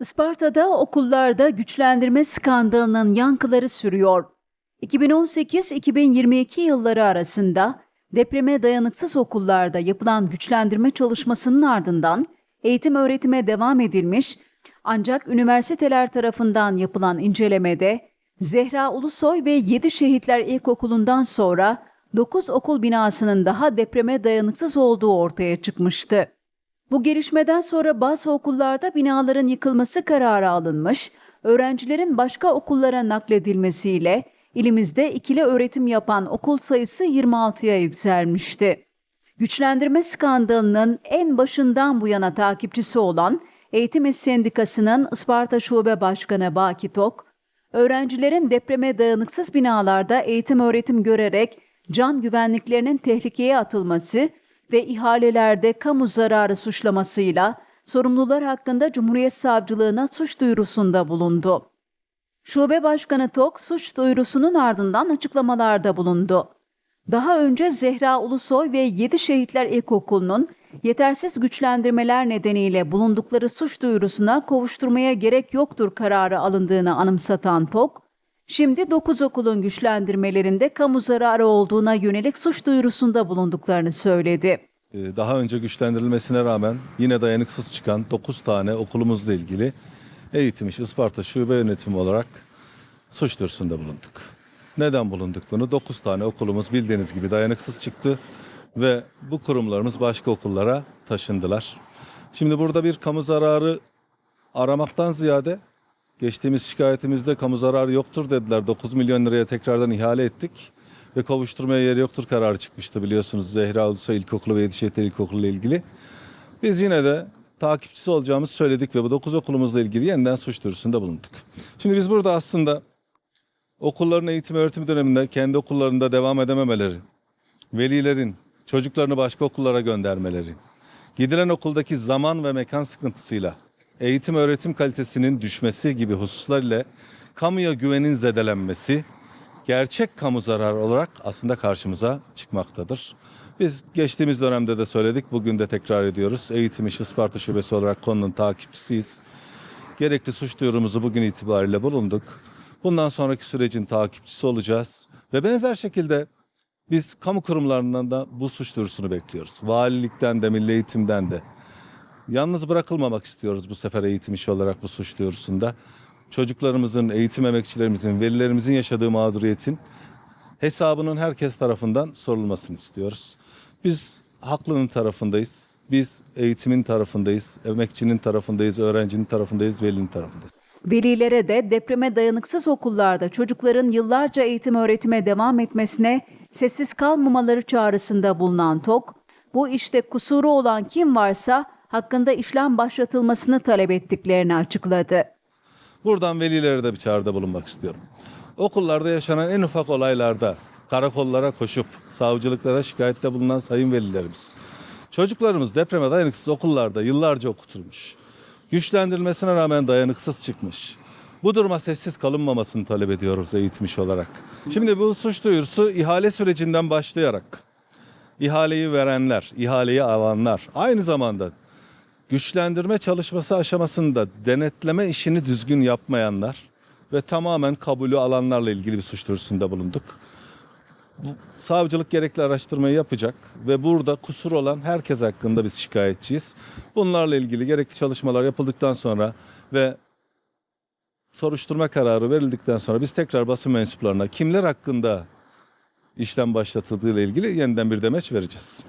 Isparta'da okullarda güçlendirme skandalının yankıları sürüyor. 2018-2022 yılları arasında depreme dayanıksız okullarda yapılan güçlendirme çalışmasının ardından eğitim öğretime devam edilmiş ancak üniversiteler tarafından yapılan incelemede Zehra Ulusoy ve Yedi Şehitler İlkokulu'ndan sonra 9 okul binasının daha depreme dayanıksız olduğu ortaya çıkmıştı. Bu gelişmeden sonra bazı okullarda binaların yıkılması kararı alınmış, öğrencilerin başka okullara nakledilmesiyle ilimizde ikili öğretim yapan okul sayısı 26'ya yükselmişti. Güçlendirme skandalının en başından bu yana takipçisi olan Eğitim İş Sendikası'nın Isparta Şube Başkanı Baki Tok, öğrencilerin depreme dayanıksız binalarda eğitim öğretim görerek can güvenliklerinin tehlikeye atılması ve ihalelerde kamu zararı suçlamasıyla sorumlular hakkında Cumhuriyet Savcılığına suç duyurusunda bulundu. Şube Başkanı Tok suç duyurusunun ardından açıklamalarda bulundu. Daha önce Zehra Ulusoy ve Yedi Şehitler İlkokulu'nun yetersiz güçlendirmeler nedeniyle bulundukları suç duyurusuna kovuşturmaya gerek yoktur kararı alındığını anımsatan Tok, şimdi 9 okulun güçlendirmelerinde kamu zararı olduğuna yönelik suç duyurusunda bulunduklarını söyledi. Ee, Daha önce güçlendirilmesine rağmen yine dayanıksız çıkan 9 tane okulumuzla ilgili Eğitim İşi Isparta Şube Yönetimi olarak suç duyurusunda bulunduk. Neden bulunduk bunu? 9 tane okulumuz bildiğiniz gibi dayanıksız çıktı ve bu kurumlarımız başka okullara taşındılar. Şimdi burada bir kamu zararı aramaktan ziyade geçtiğimiz şikayetimizde kamu zararı yoktur dediler. 9 milyon liraya tekrardan ihale ettik ve kovuşturmaya yer yoktur kararı çıkmıştı biliyorsunuz Zehra Ulusoy İlkokulu ve Yedişehir İlkokulu ile ilgili. Biz yine de takipçisi olacağımızı söyledik ve bu 9 okulumuzla ilgili yeniden suç duyurusunda bulunduk. Şimdi biz burada aslında okulların eğitim öğretim döneminde kendi okullarında devam edememeleri, velilerin çocuklarını başka okullara göndermeleri, gidilen okuldaki zaman ve mekan sıkıntısıyla eğitim öğretim kalitesinin düşmesi gibi hususlar ile kamuya güvenin zedelenmesi gerçek kamu zararı olarak aslında karşımıza çıkmaktadır. Biz geçtiğimiz dönemde de söyledik, bugün de tekrar ediyoruz. Eğitim İşi Isparta Şubesi olarak konunun takipçisiyiz. Gerekli suç duyurumuzu bugün itibariyle bulunduk. Bundan sonraki sürecin takipçisi olacağız. Ve benzer şekilde biz kamu kurumlarından da bu suç duyurusunu bekliyoruz. Valilikten de, milli eğitimden de. Yalnız bırakılmamak istiyoruz bu sefer eğitim işi olarak bu suç duyurusunda. Çocuklarımızın, eğitim emekçilerimizin, velilerimizin yaşadığı mağduriyetin hesabının herkes tarafından sorulmasını istiyoruz. Biz haklının tarafındayız. Biz eğitimin tarafındayız, emekçinin tarafındayız, öğrencinin tarafındayız, velinin tarafındayız. Velilere de depreme dayanıksız okullarda çocukların yıllarca eğitim öğretime devam etmesine sessiz kalmamaları çağrısında bulunan TOK, bu işte kusuru olan kim varsa hakkında işlem başlatılmasını talep ettiklerini açıkladı. Buradan velilere de bir çağrıda bulunmak istiyorum. Okullarda yaşanan en ufak olaylarda karakollara koşup savcılıklara şikayette bulunan sayın velilerimiz. Çocuklarımız depreme dayanıksız okullarda yıllarca okutulmuş. Güçlendirilmesine rağmen dayanıksız çıkmış. Bu duruma sessiz kalınmamasını talep ediyoruz eğitim işi olarak. Şimdi bu suç duyurusu ihale sürecinden başlayarak ihaleyi verenler, ihaleyi alanlar aynı zamanda güçlendirme çalışması aşamasında denetleme işini düzgün yapmayanlar ve tamamen kabulü alanlarla ilgili bir suç duyurusunda bulunduk. Bu, savcılık gerekli araştırmayı yapacak ve burada kusur olan herkes hakkında biz şikayetçiyiz. Bunlarla ilgili gerekli çalışmalar yapıldıktan sonra ve soruşturma kararı verildikten sonra biz tekrar basın mensuplarına kimler hakkında işlem başlatıldığı ile ilgili yeniden bir demeç vereceğiz.